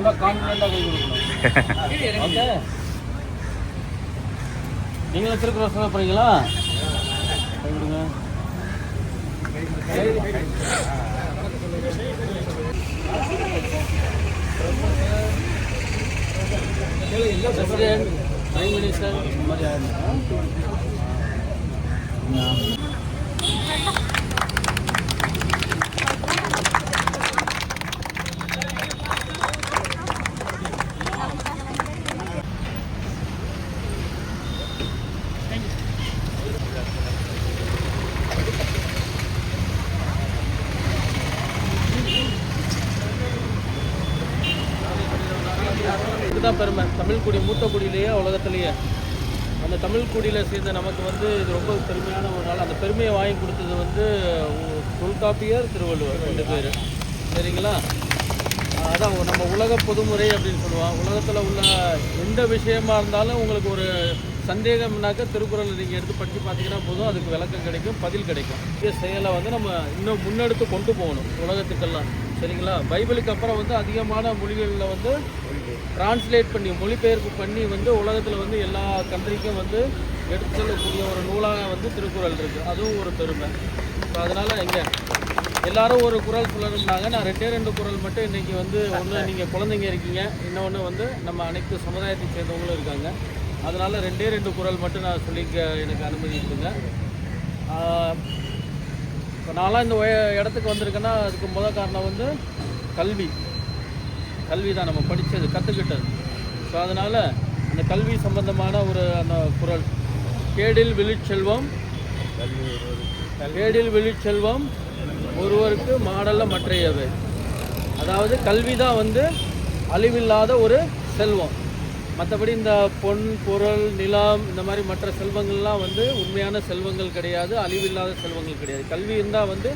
நல்லா கான்ஃபிடென்ட்டாக கை கொடுக்கணும். ஓகே? நீங்களும் திருக்குறள் சொல்ல போறீங்களா? கை கொடுங்க. பிரசிடென்ட் பிரைம் மினிஸ்டர் இந்த மாதிரி ஆயிருந்தா பெருமை. தமிழ் குடி மூத்த குடியிலேயே உலகத்திலேயே. அந்த தமிழ் குடியில் சேர்ந்த நமக்கு வந்து இது ரொம்ப பெருமையான ஒரு நாள். அந்த பெருமையை வாங்கி கொடுத்தது வந்து தொல்காப்பியர் திருவள்ளுவர் ரெண்டு பேர். சரிங்களா? அதான் நம்ம உலக பொதுமுறை அப்படின்னு சொல்லுவோம் உலகத்தில் உள்ள எந்த விஷயமா இருந்தாலும் உங்களுக்கு ஒரு சந்தேகம்னாக்க திருக்குறள் நீங்கள் எடுத்து படித்து பார்த்தீங்கன்னா போதும். அதுக்கு விளக்கம் கிடைக்கும் பதில் கிடைக்கும். இந்த செயலை வந்து நம்ம இன்னும் முன்னெடுத்து கொண்டு போகணும் உலகத்துக்கெல்லாம். சரிங்களா? பைபிளுக்கு அப்புறம் வந்து அதிகமான மொழிகளில் வந்து டிரான்ஸ்லேட் பண்ணி மொழிபெயர்ப்பு பண்ணி வந்து உலகத்தில் வந்து எல்லா கண்ட்ரிக்கும் வந்து எடுத்து செல்லக்கூடிய ஒரு நூலாக வந்து திருக்குறள் இருக்குது அதுவும் ஒரு பெருமை. ஸோ அதனால் எங்கே? எல்லாரும் ஒரு குரல் சொல்லணும்னாங்க. நான் ரெண்டே ரெண்டு குரல் மட்டும் இன்றைக்கி வந்து ஒன்று நீங்கள் குழந்தைங்க இருக்கீங்க. இன்னொன்று வந்து நம்ம அனைத்து சமுதாயத்தை சேர்ந்தவங்களும் இருக்காங்க. அதனால் ரெண்டே ரெண்டு குரல் மட்டும் நான் சொல்லிக்க எனக்கு அனுமதி இருக்குங்க இப்போ நான்லாம் இந்த இடத்துக்கு வந்திருக்கேன்னா அதுக்கு முதல் காரணம் வந்து கல்வி. கல்வி தான் நம்ம படித்தது கற்றுக்கிட்டது ஸோ அதனால் அந்த கல்வி சம்பந்தமான ஒரு அந்த குரல். கேடில் விழிச்செல்வம் கேடில் விழிச்செல்வம் ஒருவருக்கு மாடல்ல மற்றையவை. அதாவது கல்வி தான் வந்து அழிவில்லாத ஒரு செல்வம். மற்றபடி இந்த பொன் பொருள் நிலம் இந்த மாதிரி மற்ற செல்வங்கள்லாம் வந்து உண்மையான செல்வங்கள் கிடையாது அழிவில்லாத செல்வங்கள் கிடையாது. கல்வி இருந்தால் வந்து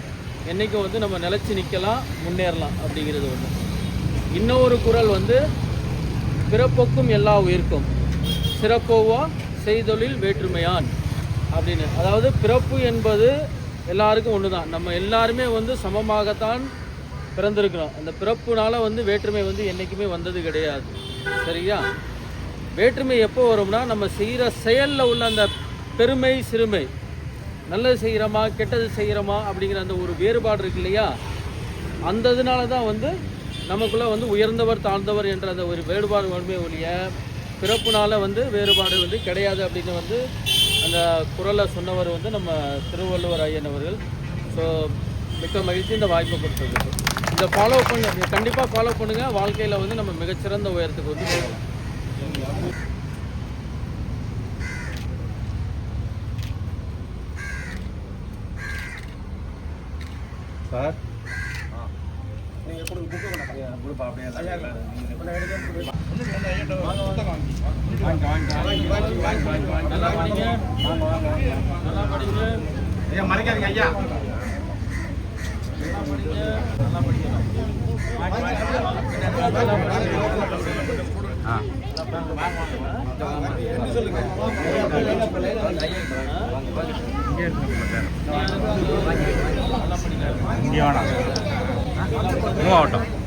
என்றைக்கும் வந்து நம்ம நிலச்சி நிற்கலாம் முன்னேறலாம் அப்படிங்கிறது ஒன்று இன்னொரு குறள் வந்து பிறப்போக்கும் எல்லா உயிர்க்கும் சிறப்போவா செய்தொழில் வேற்றுமையான் அப்படின்னு. அதாவது பிறப்பு என்பது எல்லாருக்கும் ஒன்று தான் நம்ம எல்லாருமே வந்து சமமாகத்தான் பிறந்திருக்கிறோம். அந்த பிறப்புனால வந்து வேற்றுமை வந்து என்றைக்குமே வந்தது கிடையாது. சரியா? வேற்றுமை எப்போ வரும்னா நம்ம செய்கிற செயலில் உள்ள அந்த பெருமை சிறுமை நல்லது செய்கிறோமா கெட்டது செய்கிறோமா அப்படிங்கிற அந்த ஒரு வேறுபாடு இருக்கு இல்லையா? அந்த இதனால தான் வந்து நமக்குள்ளே வந்து உயர்ந்தவர் தாழ்ந்தவர் என்ற அந்த ஒரு வேறுபாடு வருமே ஒழிய பிறப்புனால வந்து வேறுபாடு வந்து கிடையாது அப்படின்னு வந்து அந்த குரலை சொன்னவர் வந்து நம்ம திருவள்ளுவர் ஐயன் அவர்கள். ஸோ மிக்க மகிழ்ச்சி இந்த வாய்ப்பை கொடுத்ததுக்கு. இதை ஃபாலோ பண்ணு கண்டிப்பாக ஃபாலோ பண்ணுங்கள் வாழ்க்கையில் வந்து நம்ம மிகச்சிறந்த உயரத்துக்கு வந்து போகலாம். சார்? நல்லா படிங்க. நல்லா படிங்க. ஐயா மறைக்காதீங்க ஐயா. நல்லா படிங்க. நல்லா படிக்கணும் ஆ. இங்கே வேணாம் மூவாகட்டும் ஆஹ்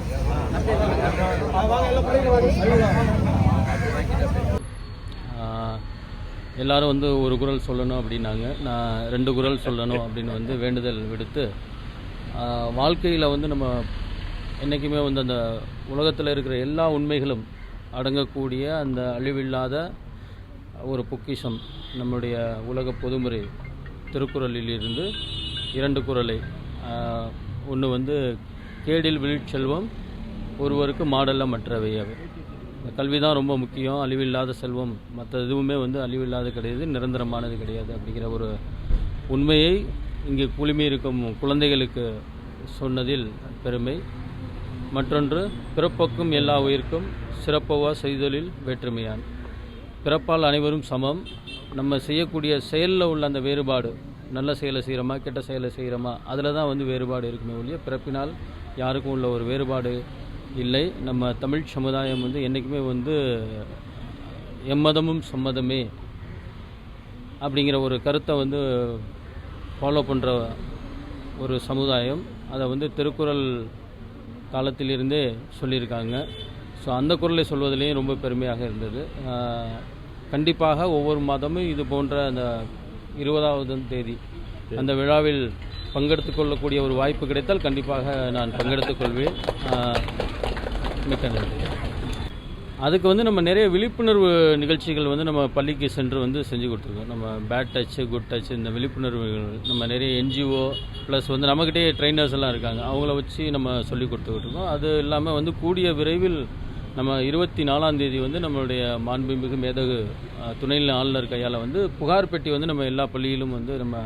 எல்லாரும் வந்து ஒரு குரல் சொல்லணும் அப்படின்னாங்க. நான் ரெண்டு குரல் சொல்லணும் அப்படின்னு வந்து வேண்டுதல் விடுத்து வாழ்க்கையில் வந்து நம்ம என்றைக்குமே வந்து அந்த உலகத்தில் இருக்கிற எல்லா உண்மைகளும் அடங்கக்கூடிய அந்த அழிவில்லாத ஒரு பொக்கிஷம் நம்முடைய உலக பொதுமுறை திருக்குறளிலிருந்து இரண்டு குரலை ஒன்று வந்து கேடில் விழிச்செல்வம் ஒருவருக்கு மாடல்ல மற்றவை அவை. இந்த கல்வி தான் ரொம்ப முக்கியம். அழிவில்லாத செல்வம் மற்ற எதுவுமே வந்து அழிவில்லாத கிடையாது நிரந்தரமானது கிடையாது அப்படிங்கிற ஒரு உண்மையை இங்கே குழுமி இருக்கும் குழந்தைகளுக்கு சொன்னதில் பெருமை. மற்றொன்று பிறப்புக்கும் எல்லா உயிர்க்கும் சிறப்பவா செய்தொழில் வேற்றுமையான். பிறப்பால் அனைவரும் சமம். நம்ம செய்யக்கூடிய செயலில் உள்ள அந்த வேறுபாடு நல்ல செயலை செய்கிறோமா கெட்ட செயலை செய்கிறோமா அதில் தான் வந்து வேறுபாடு இருக்குமே ஒழிய பிறப்பினால் யாருக்கும் உள்ள ஒரு வேறுபாடு இல்லை. நம்ம தமிழ் சமுதாயம் வந்து என்றைக்குமே வந்து எம்மதமும் சம்மதமே அப்படிங்கிற ஒரு கருத்தை வந்து ஃபாலோ பண்ணுற ஒரு சமுதாயம். அதை வந்து திருக்குறள் காலத்திலிருந்தே சொல்லியிருக்காங்க. ஸோ அந்த குரலை சொல்வதிலேயும் ரொம்ப பெருமையாக இருந்தது. கண்டிப்பாக ஒவ்வொரு மாதமும் இது போன்ற அந்த இருபதாவது தேதி அந்த விழாவில் பங்கெடுத்து கொள்ளக்கூடிய ஒரு வாய்ப்பு கிடைத்தால் கண்டிப்பாக நான் பங்கெடுத்துக் கொள்வேன். மிக்க நன்றி. அதுக்கு வந்து நம்ம நிறைய விழிப்புணர்வு நிகழ்ச்சிகள் வந்து நம்ம பள்ளிக்கு சென்று வந்து செஞ்சு கொடுத்துருக்கோம். நம்ம பேட் டச்சு குட் டச் இந்த விழிப்புணர்வுகள் நம்ம நிறைய என்ஜிஓ ப்ளஸ் வந்து நம்மக்கிட்டே ட்ரைனர்ஸ் எல்லாம் இருக்காங்க. அவங்கள வச்சு நம்ம சொல்லி கொடுத்துக்கிட்டு இருக்கோம் அது இல்லாமல் வந்து கூடிய விரைவில் நம்ம இருபத்தி நாலாம் தேதி வந்து நம்மளுடைய மாண்புமிகு மேதகு துணைநிலை ஆளுநர் கையால் வந்து புகார் பெட்டி வந்து நம்ம எல்லா பள்ளியிலும் வந்து நம்ம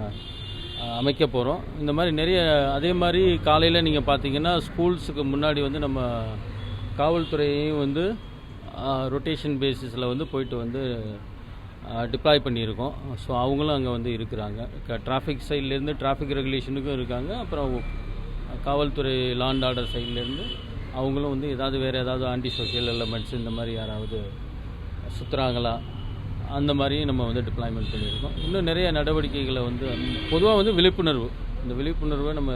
அமைக்க போகிறோம் இந்த மாதிரி நிறைய அதே மாதிரி காலையில் நீங்கள் பார்த்தீங்கன்னா ஸ்கூல்ஸுக்கு முன்னாடி வந்து நம்ம காவல்துறையையும் வந்து ரொட்டேஷன் பேசிஸில் வந்து போயிட்டு வந்து டிப்ளாய் பண்ணியிருக்கோம். ஸோ அவங்களும் அங்கே வந்து இருக்கிறாங்க. டிராஃபிக் சைட்லேருந்து டிராஃபிக் ரெகுலேஷனுக்கும் இருக்காங்க. அப்புறம் காவல்துறை லாண்ட் ஆர்டர் சைட்லேருந்து அவங்களும் வந்து ஏதாவது வேறு ஏதாவது ஆன்டி சோஷியல் எலமெண்ட்ஸ் இந்த மாதிரி யாராவது சுற்றுறாங்களா அந்த மாதிரியும் நம்ம வந்து டிப்ளாய்மெண்ட் பண்ணியிருக்கோம். இன்னும் நிறைய நடவடிக்கைகளை வந்து பொதுவாக வந்து விழிப்புணர்வு. இந்த விழிப்புணர்வை நம்ம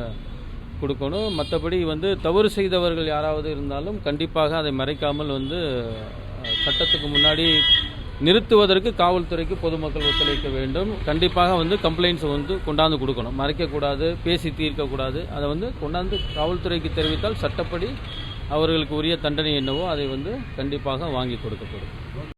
கொடுக்கணும். மற்றபடி வந்து தவறு செய்தவர்கள் யாராவது இருந்தாலும் கண்டிப்பாக அதை மறைக்காமல் வந்து சட்டத்துக்கு முன்னாடி நிறுத்துவதற்கு காவல்துறைக்கு பொதுமக்கள் ஒத்துழைக்க வேண்டும். கண்டிப்பாக வந்து கம்ப்ளைண்ட்ஸ் வந்து கொண்டாந்து கொடுக்கணும். மறைக்கக்கூடாது பேசி தீர்க்கக்கூடாது. அதை வந்து கொண்டாந்து காவல்துறைக்கு தெரிவித்தால் சட்டப்படி அவர்களுக்கு உரிய தண்டனை என்னவோ அதை வந்து கண்டிப்பாக வாங்கி கொடுக்கப்படும்.